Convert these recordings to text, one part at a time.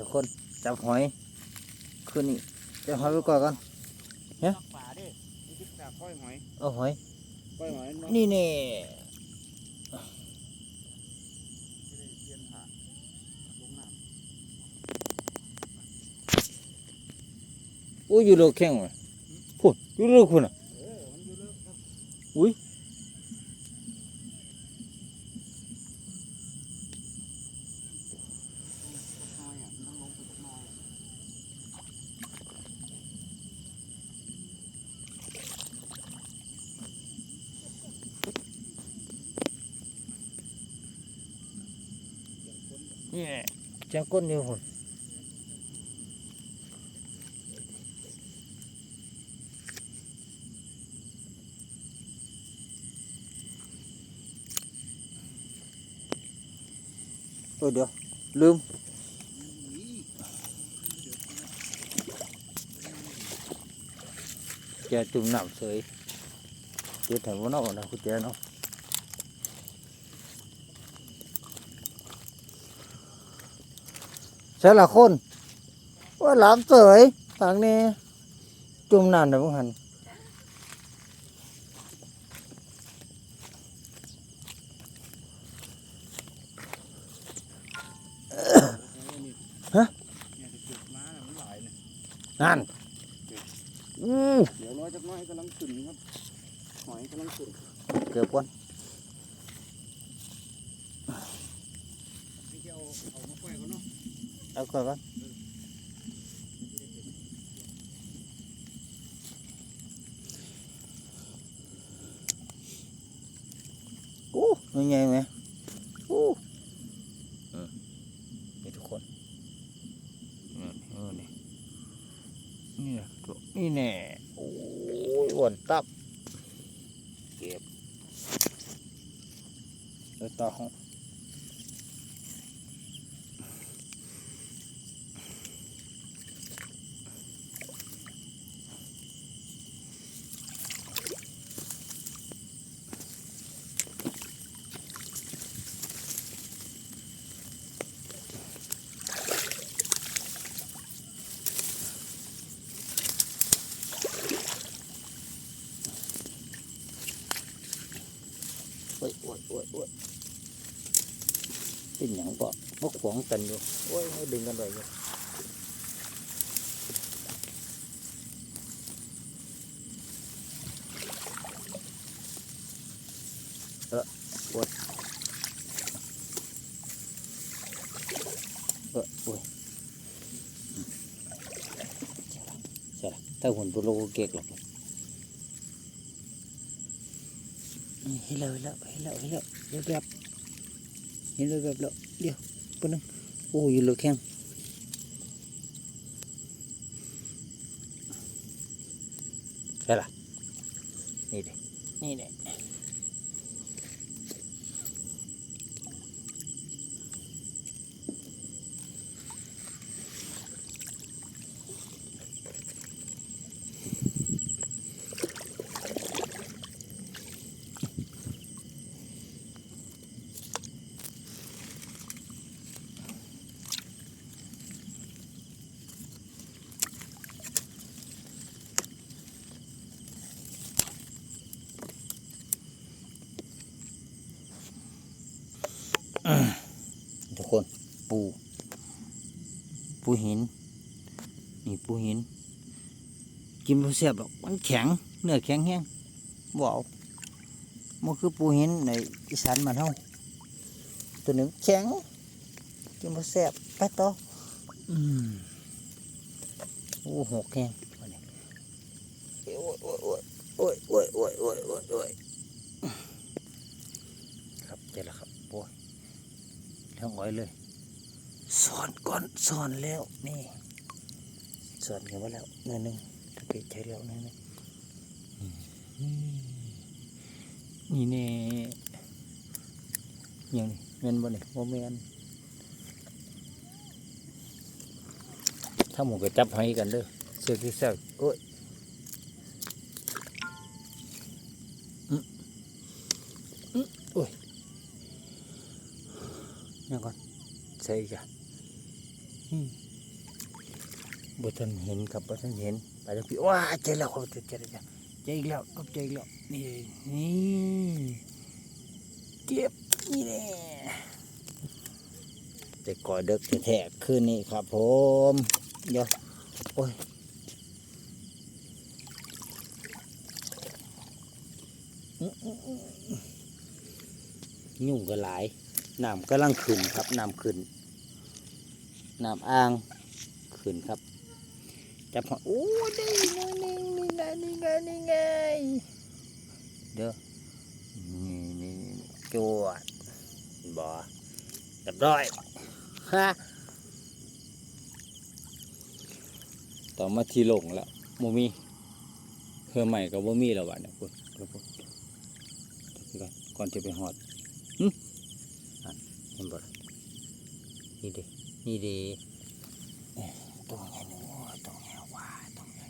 ทุกคนจับหอยขึ้นนี่จับหอยไปก่อนกันตักป่าดินี่คือตักก้อยหอยเอาหอยก้อยหอยเนาะนี่นี่ไม่ได้เตรียมหาลงน้โอ้ยอยู่โลกแข้งว่ะพุ่นอยู่โลกคุณอะำเออมันอยู่เลิกครับอุ้ย น้อยอะมันต้องลงไปสักหน้อยอะ นี่แหละ จังก้นอยู่พุ่นโอ้ยเดี๋ยวลืมจะจุ่มน้ำเสยเดี๋ยวถ่ายวันนอกนะคุณเจ้าเนาะ ใช่ละคนว่าหลามเสยทางนี้ จุ่มน้ำนะพวกหันฮะเนี่ยจะเก็บมาน่ะมันหลายนะนั่นอู้เดี๋ยวน้อยจักหน้อยกำลังขึ้นครับหอยกำลังขึ้นเกือบวัน นี่จะเอาเอามาปล่อยก่อนเนาะ เอาก่อนก่อนโอ้ยังไงไหมโอ้อืมนี่ทุกคนนี่เออนี่นี่นะตัวนี่แน่โอ้ยอ้วนตับเก็บแล้วต่อห้อง โอ้ยโอ้ยโอ้ยโอ้ยเป็น อย่างก็มกขวางกันอยู่โอ้ยให้ดึงกันไปอยู่เ put. Oh, you look him. Hella. Need it. ทุกคนปู ปูหิน นี่ปูหิน กินบ่เสียบหรอกมันแข็งเนื้อแข็งแห้งบเอามันคือปูหินในอีสานมานเฮาตัวหนึ่งแข็ง กินบ่เสียบไปต่ออืมโอ้หกแห้งโอ้ยโอ้ยโอ้ยโอ้ยโอ้ยโอ้ยโอ้ยโอ้ยครับเจอแล้วครับ ทั้งอ้อยเลยสอนก่อนสอนแล้วนี่สอนกันมาแล้วเนื้อหนึ่งถ้าเกิดใช้แล้วนื้อหนึ่งนี่แน่ยังเงินบ่นี่โมเมนถ้าหมูก็จับให้กันเด้อเสือที่เสือโอ้ยอืมอืมโอ้ย ยังก่อนใส่อีกอะบ่ทันเห็นครับบ่ทันเห็นไปแล้วพี่ว้าเจอแล้วครับเจอเจอแล้วเจออีกแล้วครับเจออีกแล้วนี่นี่เจ็บนี่แหละแต่ก่อเด็กแท้ๆคืนนี้ครับ ผมเดี๋ยวโอ้ยอื้ออื้ออื้อยุ่งก็หลาย น้ำกำลังขึ้นครับน้ำขึ้นน้ำอ่างขึ้นครับจับหอยโอ้ได้นี่นี่นี่ไงนี่ไงนี่ไงเด้อนี่นี่จวดบ่เรียบร้อยฮะต่อมาที่ลงแล้วโมมีเพื่อใหม่กับโมมีแล้ววะเนี่ยคุณก่อนจะไปหอด เห็นบ่นี่เดินี่เดิตัวใหญ่หนูตัวใหญ่ว้าตัวใหญ่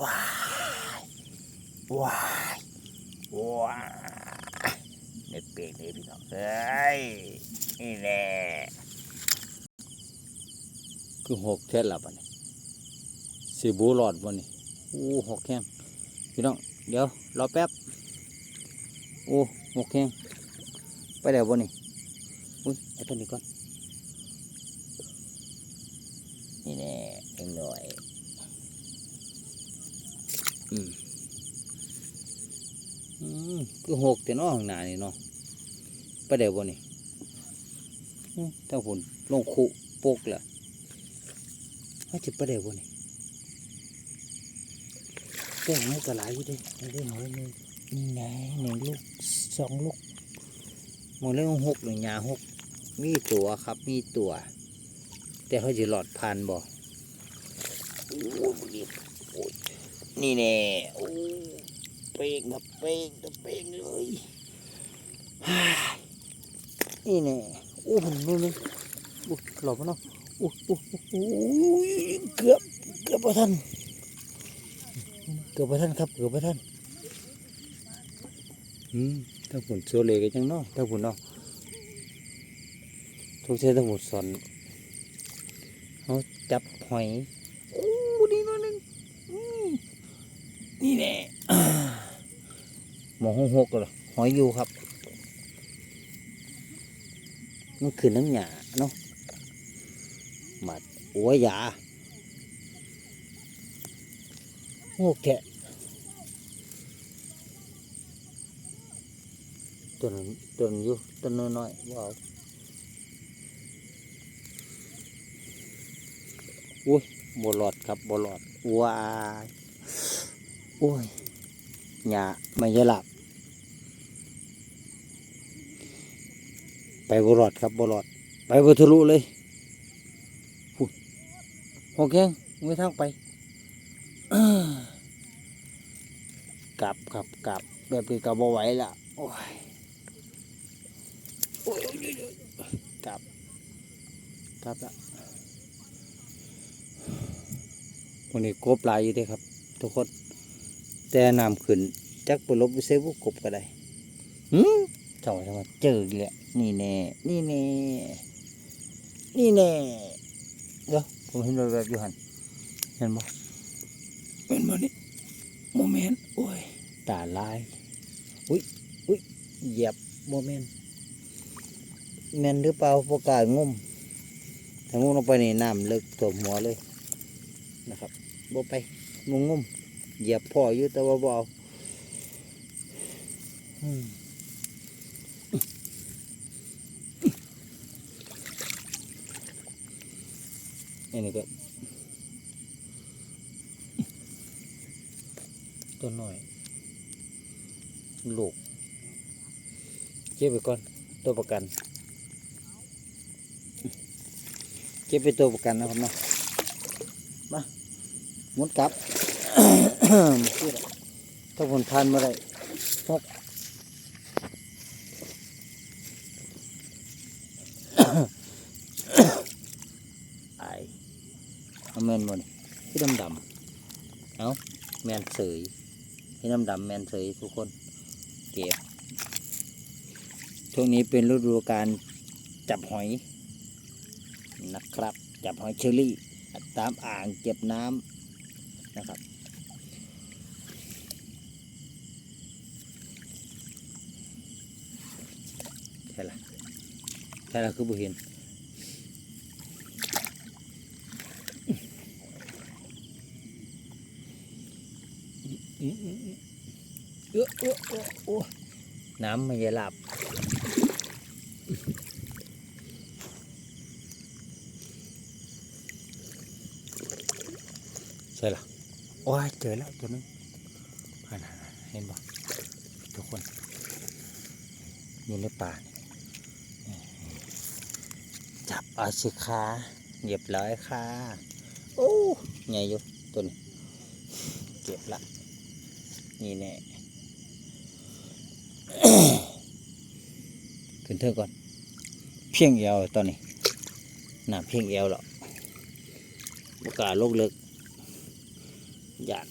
ว้าว้าว้ายเด็กเปียกเลยพี่น้องเฮ้ยนี่แหละคือหกเท่าละปะเนี่ยสีบูหลอดบนนี่อู้หกแข้งพี่น้องเดี๋ยวรอแป๊บโอ้หกแข้งไปเดี๋ยวบนนี่ อุ้ยเอาตัวนี้ก่อน นี่แน่เองหน่อย อืมอืมคือหกแต่น้อข้างหน้านี่เนาะไปเดี๋ยวบ่นี่ถ้าผุนลงคุโปกละเขาจะไปเดี๋ยวบ่นี่แก้งให้กระไรอยู่เด้ไม่ได้หอยหนึ่งนี่ไงหนึ่งลูกสองลูกหมดแล้วหกหนึ่งยาหก มีตัวครับมีตัว แต่เขาจะหลอดพันบ่โอ้นี่นี่แน่โอ้เป่งครับเป่งตะเป่งเลยนี่แน่โอ้ผมนี่นี่โอ้หลบมาเนาะโอ้โอ้โอ้ยเกือบเกือบพอทันเกือบพอทันครับเกือบพอทันอืมถ้าผลโซเลกันจังเนาะถ้าผลเนาะ ทุกเช้ถ้าผลสอนเขาจับหอยโอ้นี่ตัวหนึงอืมนี่แน่หมองหกหกเหรอหอยอยู่ครับ มันคือน้ำหยาเนาะหมัดโอ้ยหยาโอ้แกะตัวนั้นตัวนั้นอยู่ตัวน้อยๆว้าว อุ้ยบหลอดครับบหลอดว้ายโอ้ยหยาไม่ยะหลับ ไปบหลอดครับบหลอด ไปบทะลุเลยพูดโอเคไม่ทางไปกลับครับกลับแบบนี้กลับบ่ไหวละโอ้ยกลับกลับละ วันนี้กบหลายอยู่เด้ครับ ทุกคน แต่น้ำขึ้น จักไปลบไปเซฟกบก็ได้หืมเจ้าจะมาเจออีกแหละนี่แน่ นี่แน่ นี่แน่ เดี๋ยวผมเห็นแบบๆอยู่หันเห็นบ่เป็นบ่นี่โมเมนต์โอ้ยตาลายอุ้ยอุ้ยเหยียบโมเมนต์แมนหรือเปล่าประกล้างมถ้างมลงไปในน้ำเลิกตัวหัวเลยนะครับ บ่ไปงงมเหยียบพ่ออยู่แต่ว่าบ่เอาอันนี้ก็ตัวหน่อยลูกเก็บไปก่อน ตัวประกัน เก็บไปตัวประกันนะครับเนาะ มุนกลับถ้าผลทานมื่อไรหกไอเอาแมนบนที่ดำดำเอาแมนเสยที่ดำดำแมนเสยทุกคน เก็บช่วงนี้เป็นฤดูการจับหอยนะครับ จับหอยเชอรี่ ตามอ่างเก็บน้ำ นะครับ ใช่ละใช่ละคือบุเห็นเออเออเออโอ้น้ำไม่ยหลับใช่ละ โอ้ยเจอแล้วตัวนึงนั่นๆๆเห็นบ่ทุกคนอยู่ในป่าจับเอาสิคะเรียบร้อยค่ะ โอ้ใหญ่อยู่ตัวนี้เก็บละ นี่แน่ขึ้นเถอะก่อน เพียงเอวตอนนี้หนาเพียงเอวหรอกบกล้าลกเลิก ยาน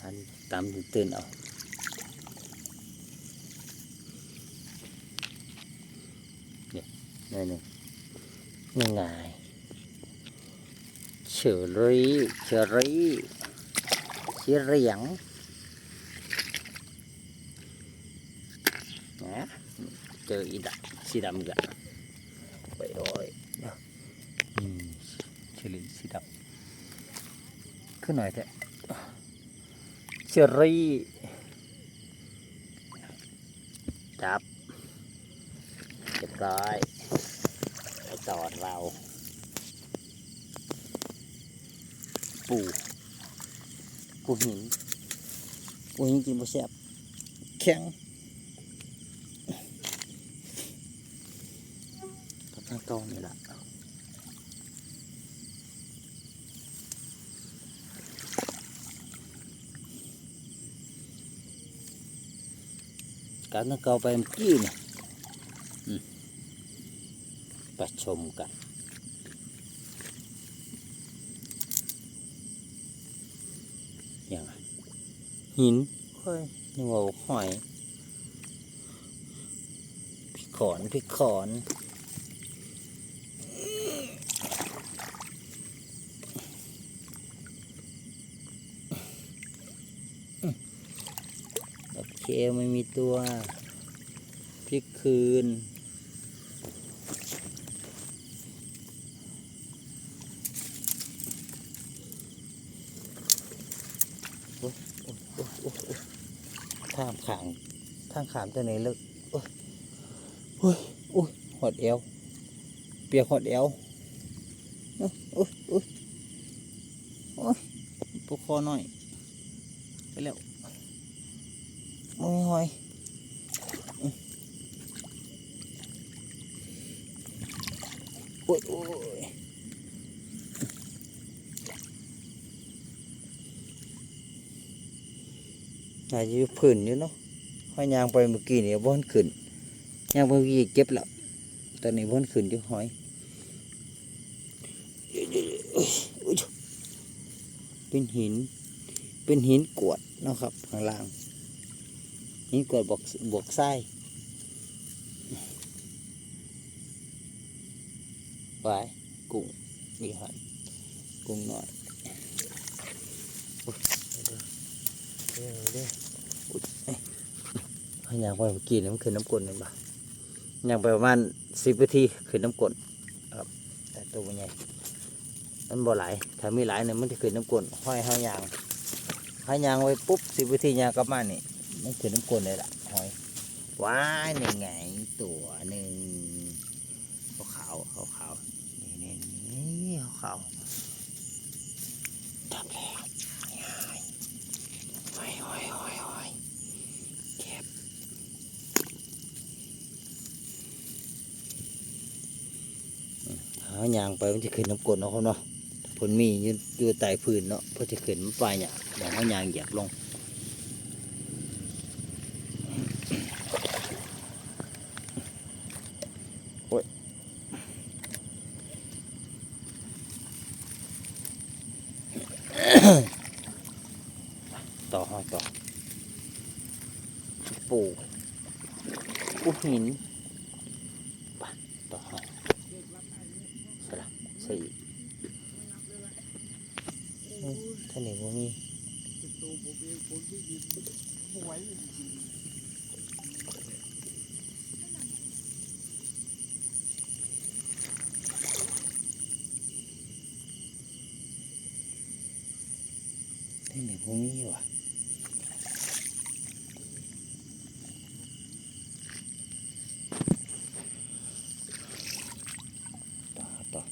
หันตามตื่นๆเอาเนี่ยนี่นี่นี่ไงเชอรี่เชอรี่เชอรี่หยังนะเจออีดักสีดำกะไปโอ้ยอืมเชอรี่สีดำ ขึ้นหน่อยเถอะเชอรี่จับเรียบร้อยไปต่อเราปูปูหินปูหินกินบ่แซ่บแข็งกับทางเก่านี่แหละ การนักเกาไปเมื่อกี้เนี่ยอืมไปชมกันอย่างไรหินเฮ้ยนี่ว่าหอยพี่ขอนพี่ขอน โอเคไม่มีตัวพลิกคืน ข้ามขางข้างขามตัวไหนเลิกโอ้ยโอ้ยโอ้ยหอดเอว เปียกหอดเอวโอ้ยโอ้ยโอ้ยโอ้ยปวดคอหน่อย ไปแล้ว โอ้ยหอยโอ้ยโอ้ยน่าจะอยู่พื้นอยู่เนาะหอยยางไปเมื่อกี้เนี่ยบ่อนขึ้นยางเมื่อกี้เก็บแล้วตอนนี้บ่อนขึ้นอยู่หอยเดี๋ยวๆๆเอ้ยโอ้ยเป็นหิน เป็นหินกรวดเนาะครับข้างล่าง นี่เกิดบวกบวกไส้ไว้กุ้งมีหันกุ้งหน่อยโอ้ยเดี๋ยวเดี๋ยวอุ๊ยเอ้ยอยากไปเมื่อกี้นี่มันขึ้นน้ำกลนเลยปะอยากไปประมาณสิบนาทีขึ้นน้ำกลนครับแต่ตัวมันใหญ่มันบ่หลายถ้ามีหลายเนี่ยมันจะขึ้นน้ำกลนห้อยห้อยยางห้อยยางไว้ปุ๊บสิบนาทียางกลับมานี่ มันคือน้ำกลนเลยล่ะหอยว้ายนี่ไงตัวหนึ่งขาวขาวขาวๆนี่นี่นี่ขาวๆจับแล้วหอยหอยหอยหอยเก็บอืมหายางไปมันจะขึ้นน้ำกลนเนาะเขาเนาะผลมีอยู่อยู่ใต้พื้นเนาะเพอจะขึ้นมันไปเนี่ยเดี๋ยวเอายางเหยียบลง Ahem. นนี่บ่มีว่ะต่อต่อ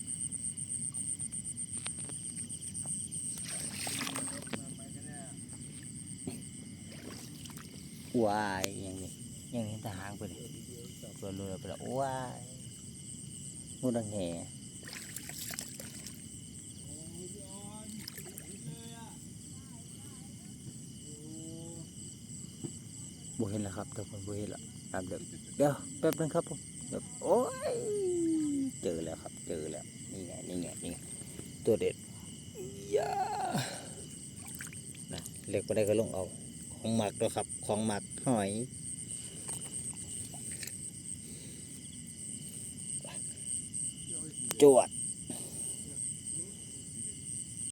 ว้ายยังนี่ยังเห็นแตาหางไปเลยตัวเรือไปแล้วว้ายมูดังแห่ บ่ เห็นแล้วครับทุกคนบ่เห็นแล้วตามเดิมเดี๋ยวแป๊บนึงครับผมเดี๋ยวโอ้ยเจอแล้วครับ เจอแล้วนี่ไงนี่ไงนี่ไงตัวเด็ดยานะเล็กก็ได้ก็ลงเอาของหมักด้วยครับ ของหมักหอย